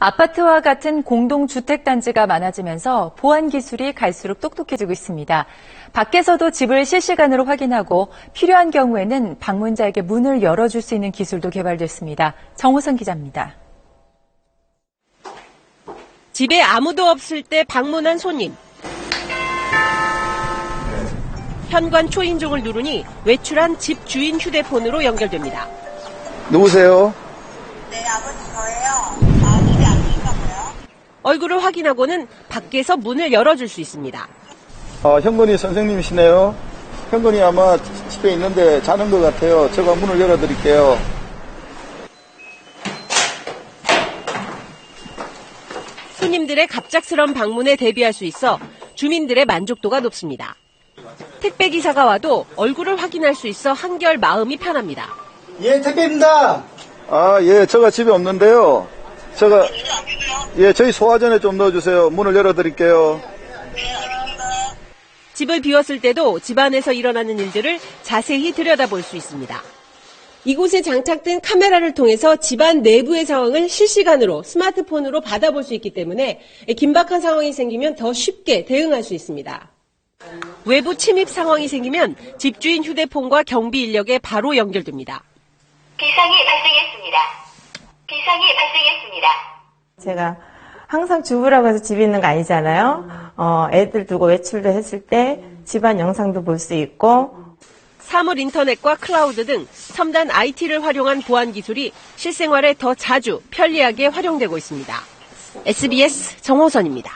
아파트와 같은 공동주택단지가 많아지면서 보안 기술이 갈수록 똑똑해지고 있습니다. 밖에서도 집을 실시간으로 확인하고 필요한 경우에는 방문자에게 문을 열어줄 수 있는 기술도 개발됐습니다. 정호선 기자입니다. 집에 아무도 없을 때 방문한 손님. 현관 초인종을 누르니 외출한 집 주인 휴대폰으로 연결됩니다. 누구세요? 얼굴을 확인하고는 밖에서 문을 열어줄 수 있습니다. 아, 현건이 선생님이시네요. 현건이 아마 집에 있는데 자는 것 같아요. 제가 문을 열어드릴게요. 손님들의 갑작스런 방문에 대비할 수 있어 주민들의 만족도가 높습니다. 택배 기사가 와도 얼굴을 확인할 수 있어 한결 마음이 편합니다. 예, 택배입니다. 아, 예, 제가 집에 없는데요. 제가, 예, 저희 소화전에 좀 넣어주세요. 문을 열어드릴게요. 집을 비웠을 때도 집안에서 일어나는 일들을 자세히 들여다볼 수 있습니다. 이곳에 장착된 카메라를 통해서 집안 내부의 상황을 실시간으로 스마트폰으로 받아볼 수 있기 때문에 긴박한 상황이 생기면 더 쉽게 대응할 수 있습니다. 외부 침입 상황이 생기면 집주인 휴대폰과 경비 인력에 바로 연결됩니다. 비상이 발생했습니다. 비상이 발생했습니다. 제가 항상 주부라고 해서 집에 있는 거 아니잖아요. 어, 애들 두고 외출도 했을 때 집안 영상도 볼 수 있고 사물 인터넷과 클라우드 등 첨단 IT를 활용한 보안 기술이 실생활에 더 자주 편리하게 활용되고 있습니다. SBS 정호선입니다.